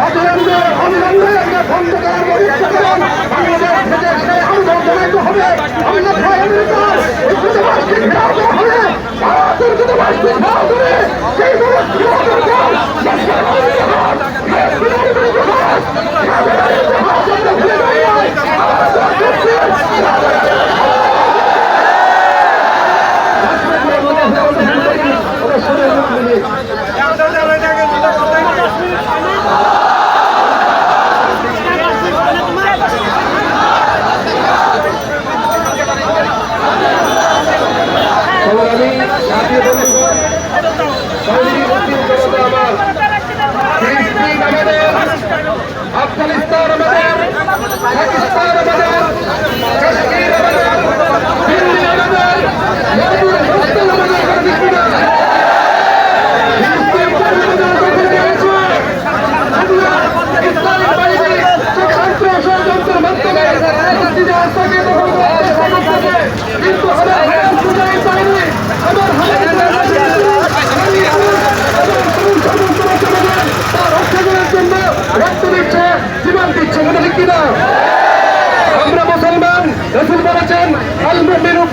অবিলম্বে অবিলম্বে আমরা বন্ধ করার ব্যবস্থা করুন আমাদের থেকে সেই আন্দোলন দমাইতে হবে। অন্যথায় আমেরিকার জাতীয় সৌদি মুসলিম জনতা আমার ফিলিস্তিন আমাদের আফগানিস্তান আমাদের পাকিস্তান আমাদের কাশ্মীর আমাদের দিল্লি আমাদের মধুর হোস্টেল আমাদের কোনো কিছু না ফিলিস্তিন স্বাধীনতার দখল নিয়েছে। আমরা ইসলামিক বাহিনী চক্রান্ত ষড়যন্ত্রের মাধ্যমে ফিলিস্তিনে আস্থাকে দখল করতে সক্ষম হবে। কিন্তু আমার হায়াত পূজাই পাইনি আমার হায়াত রক্ষা করার জন্য রক্ত দিচ্ছে জীবন দিচ্ছে মনে ঠিক কিনা আমরা মুসলমান রসুল বলেছেন আল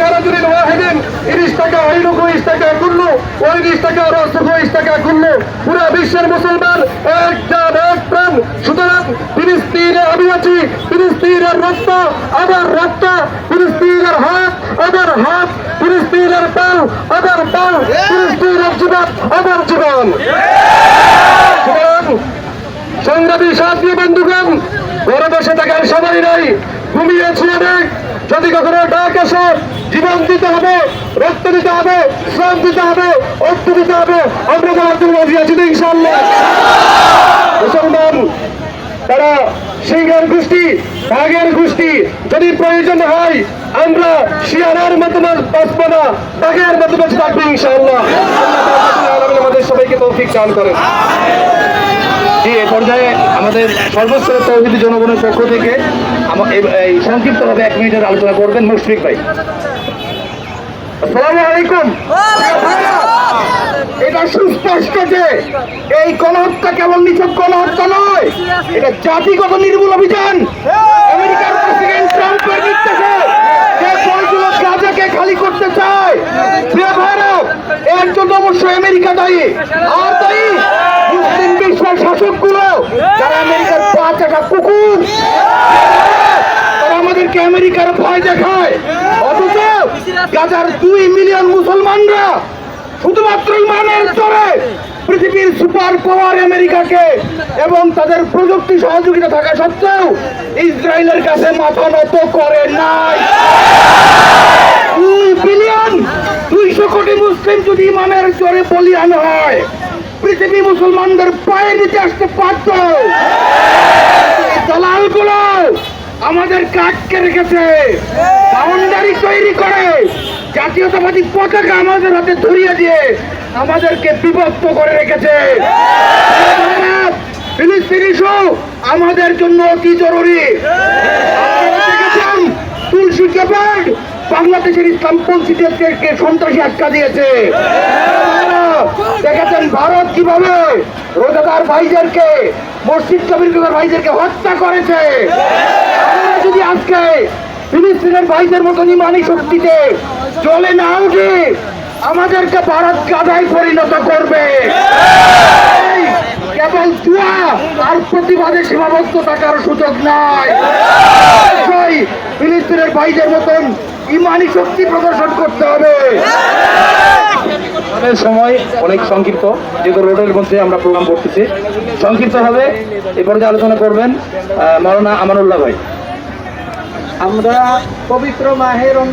মুমিনু কারাজুলিন ওয়াহিদিন ইরিশ টাকা, আইনুকু ইশ টাকা কুল্লু ওই টাকা, রসুকু ইশ টাকা কুল্লু পুরো বিশ্বের মুসলমান এক জান এক প্রাণ। সুতরাং ফিলিস্তিনে আমি আছি, ফিলিস্তিনের রক্ত আমার রক্ত, ফিলিস্তিনের হাত আমার হাত, ফিলিস্তিনের পাল আমার পাল, ফিলিস্তিনের জীবন আমার জীবন। সংগ্রামী সাথী বন্ধুগণ, ঘরে বসে থাকার সময় নাই, ঘুমিয়েছি অনেক। যদি কখনো ডাক আসে জীবন দিতে হবে, রক্ত দিতে হবে, শ্রম দিতে হবে অর্থ দিতে হবে, আমরা যাওয়ার জন্য আছি ইনশাল্লাহ মুসলমান, তারা সিংহের গোষ্ঠী, বাঘের গোষ্ঠী, যদি প্রয়োজন হয়, আমরা শিয়ারের মতো বাঁচবো না, বাঘের মতো বেঁচে থাকব ইনশাআল্লাহ। আমাদের সবাইকে তৌফিক দান করেন। জি এ পর্যায়ে আমাদের সর্বস্তরের তৌহিদি জনগণের পক্ষ থেকে এই- সংক্ষিপ্তভাবে এক মিনিটের আলোচনা করবেন মুশফিক ভাই। আসসালামু আলাইকুম। এটা সুস্পষ্ট যে এই গণহত্যা কেবল নিছক গণহত্যা নয়, এটা জাতিগত নির্মূল অভিযান। আমেরিকার প্রেসিডেন্ট ট্রাম্পের নির্দেশে যে দলগুলো গাজাকে খালি করতে চায় ভারত এর জন্য অবশ্যই আমেরিকা দায়ী। আর দায়ী মুসলিম বিশ্বের শাসকগুলো যারা আমেরিকার পা চাকা কুকুর তারা আমাদেরকে আমেরিকার ভয় দেখায় অথচ গাজার দুই মিলিয়ন মুসলমানরা শুধুমাত্র ইমানের চলে পৃথিবীর সুপার পাওয়ার আমেরিকাকে এবং তাদের প্রযুক্তি সহযোগিতা থাকা সত্ত্বেও ইসরায়েলের কাছে মাথা নত করে নাই। দুই বিলিয়ন দুইশো কোটি মুসলিম যদি ইমানের জোরে বলিয়ান হয়, পৃথিবী মুসলমানদের পায়ে নিতে আসতে পারত দালালগুলো আমাদের কাটকে রেখেছে। বাউন্ডারি তৈরি করে, জাতীয়তাবাদী পতাকা আমাদের হাতে ধরিয়ে দিয়ে আমাদেরকে বিভক্ত করে রেখেছে। আমাদের জন্য অতি জরুরি। তুলসী কেপার্ড বাংলাদেশের ইসলামপন্থীদেরকে সন্ত্রাসী আটকা দিয়েছে। দেখেছেন ভারত কীভাবে রোজাদার ভাইদেরকে, মসজিদ কবির ভাইদেরকে হত্যা করেছে? যদি আজকে ফিলিস্তিনের ভাইদের মতন ইমানি শক্তিতে চলে না উঠে, আমাদেরকে ভারত গাদায় পরিণত করবে। কেবল চুয়া আর প্রতিবাদে সীমাবদ্ধ থাকার সুযোগ নাই। ফিলিস্তিনের ভাইদের মতন ইমানি শক্তি প্রদর্শন করতে হবে। আমাদের সময় অনেক সংক্ষিপ্ত। যেহেতু রোডের মধ্যে আমরা প্রোগ্রাম করতেছি। সংক্ষিপ্ত হবে এ পর্যায়ে আলোচনা করবেন মৌলানা আমানুল্লাহ ভাই। আমরা পবিত্র মাহের